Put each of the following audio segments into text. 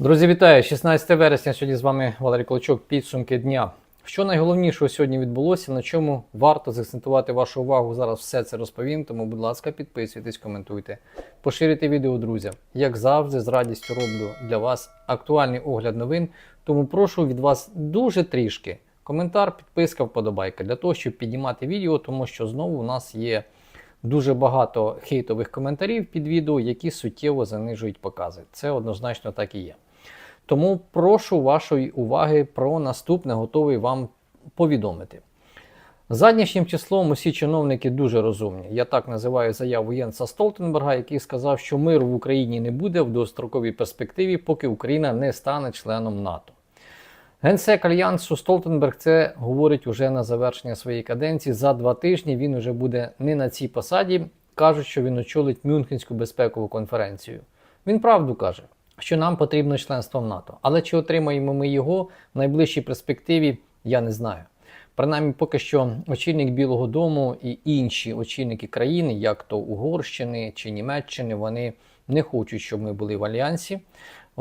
Друзі, вітаю! 16 вересня. Сьогодні з вами Валерій Клочок. Підсумки дня. Що найголовнішого сьогодні відбулося, на чому варто заакцентувати вашу увагу? Зараз все це розповім. Тому, будь ласка, підписуйтесь, коментуйте, поширюйте відео друзям. Як завжди, з радістю роблю для вас актуальний огляд новин. Тому прошу від вас дуже трішки коментар, підписка, вподобайка для того, щоб піднімати відео, тому що знову у нас є дуже багато хейтових коментарів під відео, які суттєво занижують покази. Це однозначно так і є. Тому прошу вашої уваги про наступне, готовий вам повідомити. Заднішнім числом усі чиновники дуже розумні. Я так називаю заяву Єнса Столтенберга, який сказав, що миру в Україні не буде в достроковій перспективі, поки Україна не стане членом НАТО. Генсек Альянсу Столтенберг це говорить уже на завершення своєї каденції. За два тижні він уже буде не на цій посаді. Кажуть, що він очолить Мюнхенську безпекову конференцію. Він правду каже, що нам потрібно членство в НАТО. Але чи отримаємо ми його в найближчій перспективі, я не знаю. Принаймні, поки що очільник Білого Дому і інші очільники країни, як то Угорщини чи Німеччини, вони не хочуть, щоб ми були в альянсі.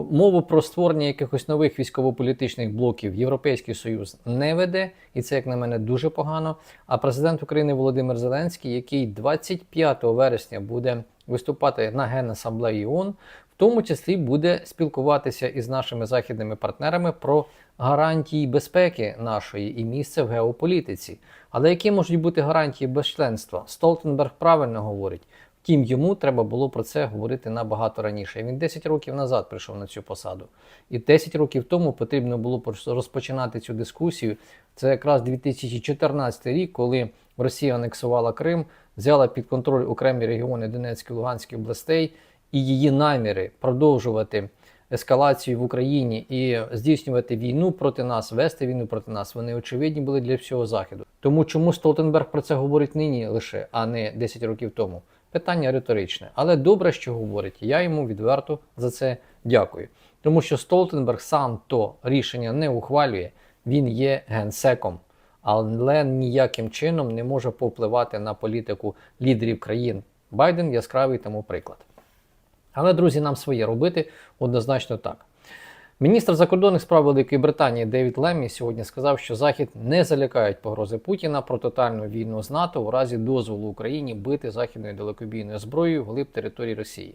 Мову про створення якихось нових військово-політичних блоків Європейський Союз не веде, і це, як на мене, дуже погано. А президент України Володимир Зеленський, який 25 вересня буде виступати на Генасамблеї ООН, в тому числі буде спілкуватися із нашими західними партнерами про гарантії безпеки нашої і місце в геополітиці. Але які можуть бути гарантії без членства? Столтенберг правильно говорить. Втім, йому треба було про це говорити набагато раніше. Він 10 років назад прийшов на цю посаду. І 10 років тому потрібно було розпочинати цю дискусію. Це якраз 2014 рік, коли Росія анексувала Крим, взяла під контроль окремі регіони Донецької Луганської областей, і її наміри продовжувати ескалацію в Україні і здійснювати війну проти нас, вести війну проти нас, вони очевидні були для всього заходу. Тому чому Столтенберг про це говорить нині лише, а не 10 років тому? Питання риторичне, але добре, що говорить. Я йому відверто за це дякую. Тому що Столтенберг сам то рішення не ухвалює, він є генсеком, але ніяким чином не може повпливати на політику лідерів країн. Байден яскравий тому приклад. Але, друзі, нам своє робити однозначно так. Міністр закордонних справ Великої Британії Девід Леммі сьогодні сказав, що Захід не залякають погрози Путіна про тотальну війну з НАТО у разі дозволу Україні бити західною далекобійною зброєю вглиб території Росії.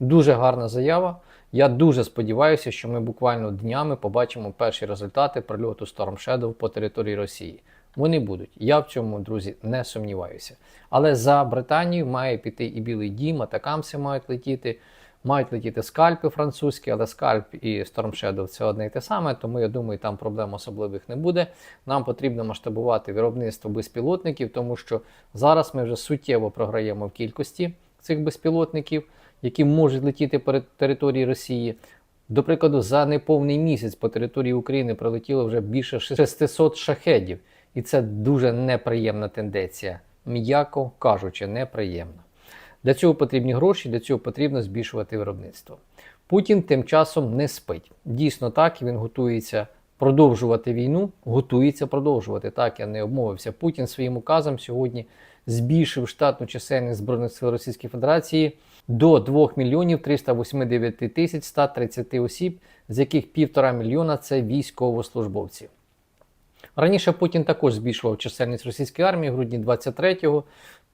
Дуже гарна заява. Я дуже сподіваюся, що ми буквально днями побачимо перші результати прильоту Storm Shadow по території Росії. Вони будуть. Я в цьому, друзі, не сумніваюся. Але за Британію має піти і Білий Дім, атакамси мають летіти. Мають летіти скальпи французькі, але скальп і Storm Shadow це одне і те саме, тому я думаю, там проблем особливих не буде. Нам потрібно масштабувати виробництво безпілотників, тому що зараз ми вже суттєво програємо в кількості цих безпілотників, які можуть летіти по території Росії. До прикладу, за неповний місяць по території України прилетіло вже більше 600 шахедів, і це дуже неприємна тенденція, м'яко кажучи, неприємна. Для цього потрібні гроші, для цього потрібно збільшувати виробництво. Путін тим часом не спить. Дійсно так, він готується продовжувати війну, готується продовжувати. Так, я не обмовився. Путін своїм указом сьогодні збільшив штатну чисельність Збройних сил Російської Федерації до 2 мільйонів 389 тисяч 130 осіб, з яких півтора мільйона це військовослужбовці. Раніше Путін також збільшував чисельність російської армії в грудні 23-го.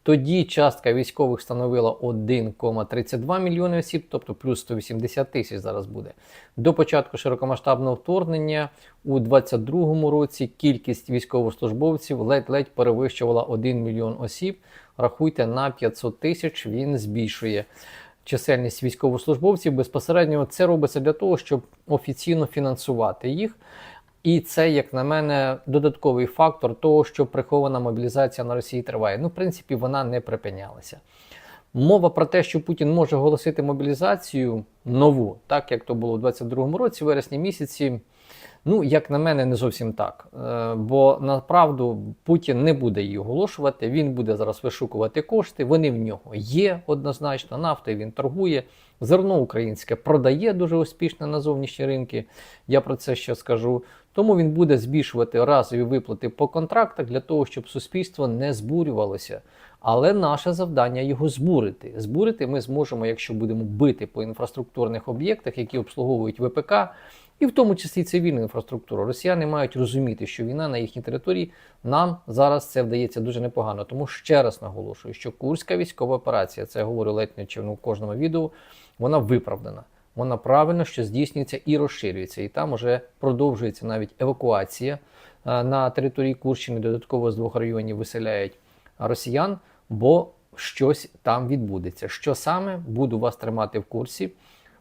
Тоді частка військових становила 1,32 мільйони осіб, тобто плюс 180 тисяч зараз буде. До початку широкомасштабного вторгнення у 2022 році кількість військовослужбовців ледь-ледь перевищувала 1 мільйон осіб. Рахуйте на 500 тисяч, він збільшує чисельність військовослужбовців. Безпосередньо це робиться для того, щоб офіційно фінансувати їх. І це, як на мене, додатковий фактор того, що прихована мобілізація на Росії триває. Ну, в принципі, вона не припинялася. Мова про те, що Путін може оголосити мобілізацію нову, так як то було у 22-му році, вересні місяці. Ну, як на мене, не зовсім так. Е, Бо направду Путін не буде її оголошувати. Він буде зараз вишукувати кошти. Вони в нього є однозначно. Нафтою він торгує. Зерно українське продає дуже успішно на зовнішні ринки. Я про це ще скажу. Тому він буде збільшувати разові виплати по контрактах для того, щоб суспільство не збурювалося. Але наше завдання його збурити. Збурити ми зможемо, якщо будемо бити по інфраструктурних об'єктах, які обслуговують ВПК, і в тому числі цивільну інфраструктуру. Росіяни мають розуміти, що війна на їхній території нам зараз це вдається дуже непогано. Тому ще раз наголошую, що Курська військова операція, це я говорю ледь не чи в кожному відео, вона виправдана. Вона правильно що здійснюється і розширюється. І там вже продовжується навіть евакуація е, на території Курщини. Додатково з двох районів виселяють росіян, бо щось там відбудеться. Що саме буду вас тримати в курсі,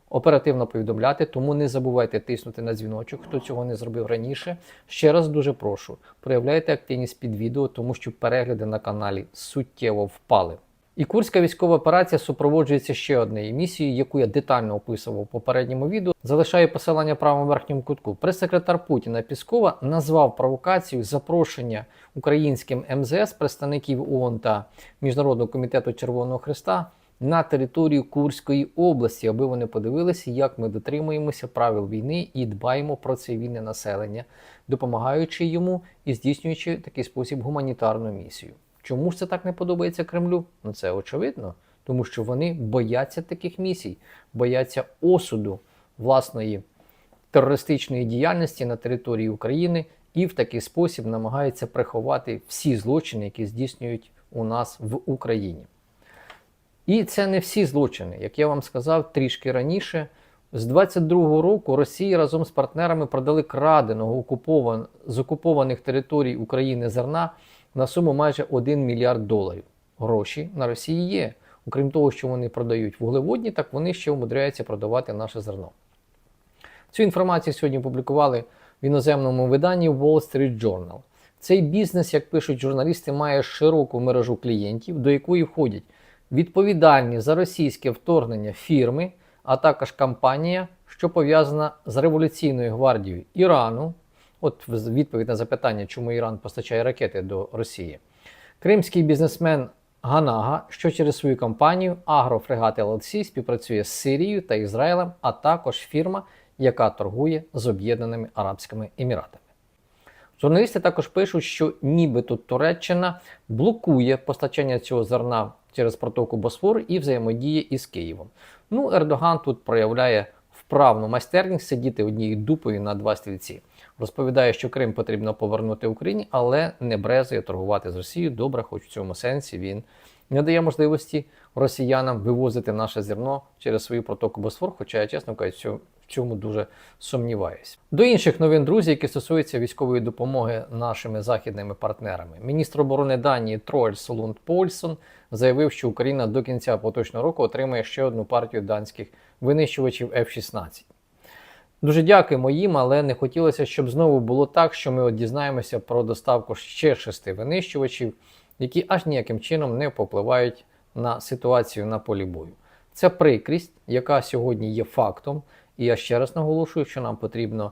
оперативно повідомляти, тому не забувайте тиснути на дзвіночок, хто цього не зробив раніше. Ще раз дуже прошу, проявляйте активність під відео, тому що перегляди на каналі суттєво впали. І Курська військова операція супроводжується ще однією місією, яку я детально описував у попередньому відео. Залишаю посилання в правому верхньому кутку. Прес-секретар Путіна Піскова назвав провокацію запрошення українським МЗС представників ООН та Міжнародного комітету Червоного Христа на територію Курської області, аби вони подивилися, як ми дотримуємося правил війни і дбаємо про цивільне населення, допомагаючи йому і здійснюючи такий спосіб гуманітарну місію. Чому ж це так не подобається Кремлю? Ну це очевидно, тому що вони бояться таких місій, бояться осуду власної терористичної діяльності на території України і в такий спосіб намагаються приховати всі злочини, які здійснюють у нас в Україні. І це не всі злочини. Як я вам сказав трішки раніше, з 22-го року Росія разом з партнерами продали краденого окупован... з окупованих територій України зерна на суму майже 1 мільярд доларів. Гроші на Росії є. Окрім того, що вони продають вуглеводні, так вони ще умудряються продавати наше зерно. Цю інформацію сьогодні опублікували в іноземному виданні Wall Street Journal. Цей бізнес, як пишуть журналісти, має широку мережу клієнтів, до якої входять відповідальні за російське вторгнення фірми, а також компанія, що пов'язана з революційною гвардією Ірану. От відповідь на запитання, чому Іран постачає ракети до Росії. Кримський бізнесмен Ганага, що через свою компанію Агрофрегат LLC співпрацює з Сирією та Ізраїлем, а також фірма, яка торгує з Об'єднаними Арабськими Еміратами. Журналісти також пишуть, що нібито Туреччина блокує постачання цього зерна через протоку Босфор і взаємодіє із Києвом. Ну, Ердоган тут проявляє вправну майстерність сидіти однією дупою на два стільці. Розповідає, що Крим потрібно повернути Україні, але не брезує торгувати з Росією. Добре, хоч в цьому сенсі він не дає можливості росіянам вивозити наше зерно через свою протоку Босфор, хоча я чесно кажучи, цьому дуже сумніваюся. До інших новин, друзі, які стосуються військової допомоги нашими західними партнерами. Міністр оборони Данії Троль Солунд Польсон заявив, що Україна до кінця поточного року отримає ще одну партію данських винищувачів F-16. Дуже дякуємо їм, але не хотілося, щоб знову було так, що ми от дізнаємося про доставку ще шести винищувачів, які аж ніяким чином не попливають на ситуацію на полі бою. Це прикрість, яка сьогодні є фактом. І я ще раз наголошую, що нам потрібно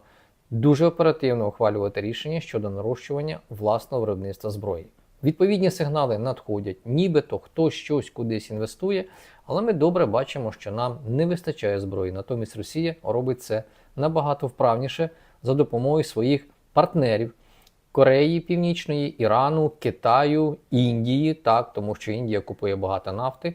дуже оперативно ухвалювати рішення щодо нарощування власного виробництва зброї. Відповідні сигнали надходять, нібито хтось щось кудись інвестує, але ми добре бачимо, що нам не вистачає зброї. Натомість Росія робить це набагато вправніше за допомогою своїх партнерів Кореї Північної, Ірану, Китаю, Індії, так, тому що Індія купує багато нафти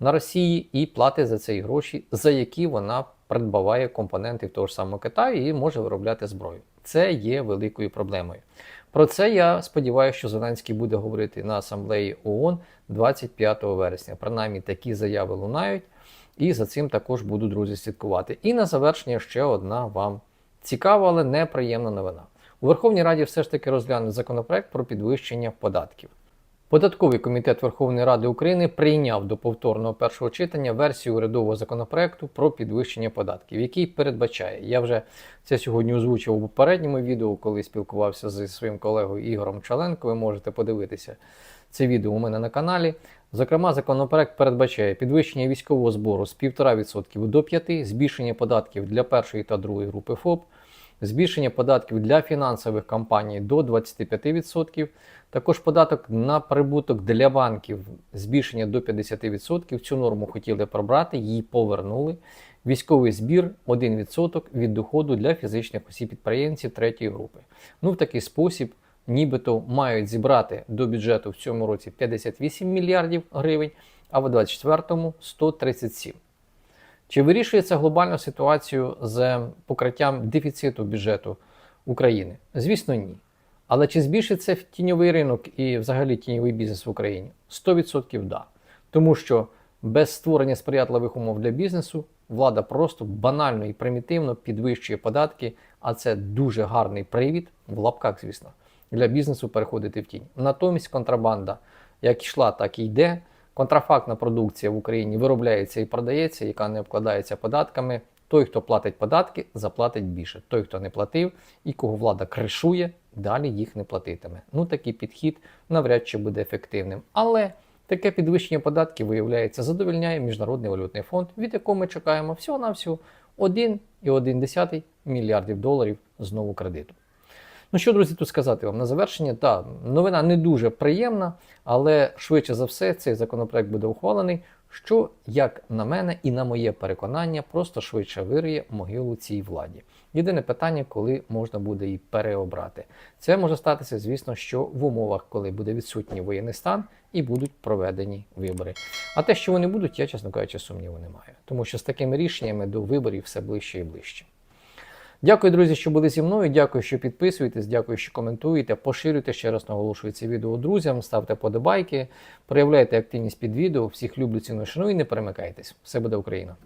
на Росії і платить за це гроші, за які вона придбаває компоненти того ж самого Китаю і може виробляти зброю. Це є великою проблемою. Про це я сподіваюся, що Зеленський буде говорити на асамблеї ООН 25 вересня. Принаймні такі заяви лунають, і за цим також буду, друзі, слідкувати. І на завершення ще одна вам цікава, але неприємна новина. У Верховній Раді все ж таки розглянуть законопроект про підвищення податків. Податковий комітет Верховної Ради України прийняв до повторного першого читання версію урядового законопроекту про підвищення податків, який передбачає. Я вже це сьогодні озвучив у попередньому відео, коли спілкувався зі своїм колегою Ігорем Чаленко. Ви можете подивитися це відео у мене на каналі. Зокрема, законопроект передбачає підвищення військового збору з 1,5% до 5%, збільшення податків для першої та другої групи ФОП, збільшення податків для фінансових компаній до 25%, також податок на прибуток для банків збільшення до 50%. Цю норму хотіли пробрати, її повернули. Військовий збір 1% від доходу для фізичних осіб підприємців третьої групи. Ну, в такий спосіб, нібито мають зібрати до бюджету в цьому році 58 мільярдів гривень, а в 2024 137. Чи вирішує це глобальну ситуацію з покриттям дефіциту бюджету України? Звісно, ні. Але чи збільшиться тіньовий ринок і взагалі тіньовий бізнес в Україні? 100% да. Тому що без створення сприятливих умов для бізнесу влада просто банально і примітивно підвищує податки, а це дуже гарний привід, в лапках, звісно, для бізнесу переходити в тінь. Натомість контрабанда як йшла, так і йде. Контрафактна продукція в Україні виробляється і продається, яка не обкладається податками. Той, хто платить податки, заплатить більше. Той, хто не платив і кого влада кришує, далі їх не платитиме. Ну такий підхід навряд чи буде ефективним. Але таке підвищення податків, виявляється, задовольняє Міжнародний валютний фонд, від якого ми чекаємо всього-навсього 1,1 мільярдів доларів знову кредиту. Ну що, друзі, тут сказати вам на завершення? Так, новина не дуже приємна, але швидше за все цей законопроект буде ухвалений, що, як на мене і на моє переконання, просто швидше вириє могилу цій владі. Єдине питання, коли можна буде її переобрати. Це може статися, звісно, що в умовах, коли буде відсутній воєнний стан і будуть проведені вибори. А те, що вони будуть, я, чесно кажучи, сумніву не маю. Тому що з такими рішеннями до виборів все ближче і ближче. Дякую, друзі, що були зі мною. Дякую, що підписуєтесь, дякую, що коментуєте. Поширюйте ще раз наголошую це відео друзям, ставте подобайки, проявляйте активність під відео. Всіх люблю, ціную, шаную і не перемикайтесь. Все буде Україна!